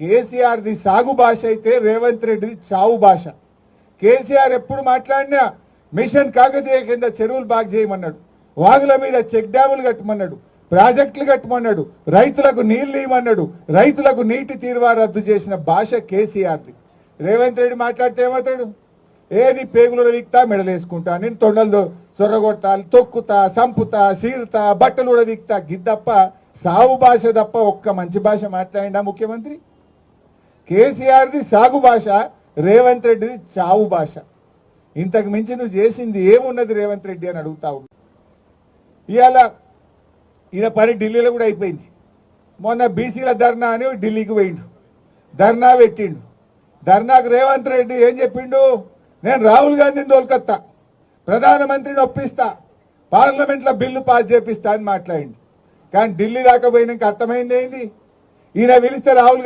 కేసీఆర్ది సాగు భాష అయితే రేవంత్ రెడ్డిది చావు భాష. కేసీఆర్ ఎప్పుడు మాట్లాడినా మిషన్ కాకతీయ కింద చెరువులు బాగు చేయమన్నాడు. వాగుల మీద చెక్ డ్యాములు కట్టమన్నాడు. ప్రాజెక్టులు కట్టమన్నాడు. రైతులకు నీళ్ళు ఇవ్వమన్నాడు. రైతులకు నీటి తీరువా రద్దు చేసిన భాష కేసీఆర్ది. రేవంత్ రెడ్డి మాట్లాడితే ఏమవుతాడు? ఏ నీ పేగులు విక్తా మెడలేసుకుంటా నేను తొండలు సొర్రగొడతా తొక్కుతా సంపుతా సీరుతా బట్టలు కూడా విక్తా గిద్దప్ప సాగు భాష తప్ప ఒక్క మంచి భాష మాట్లాడినా ముఖ్యమంత్రి? కేసీఆర్ది సాగు భాష రేవంత్ రెడ్డిది చావు భాష. ఇంతకు మించి నువ్వు చేసింది ఏమున్నది రేవంత్ రెడ్డి అని అడుగుతా ఉన్నా. ఇవాళ ఈయన పని ఢిల్లీలో కూడా అయిపోయింది. మొన్న బీసీల ధర్నా అని ఢిల్లీకి పోయిండు. ధర్నా పెట్టిండు. ధర్నాకు రేవంత్ రెడ్డి ఏం చెప్పిండు? నేను రాహుల్ గాంధీని తోలుకొత్తా. ప్రధానమంత్రిని ఒప్పిస్తా. పార్లమెంట్లో బిల్లు పాస్ చేపిస్తా అని మాట్లాడిండు. కానీ ఢిల్లీ దాకా పోయినాక అర్థమైంది ఏంది? ఈయన పిలిస్తే రాహుల్ గాంధీ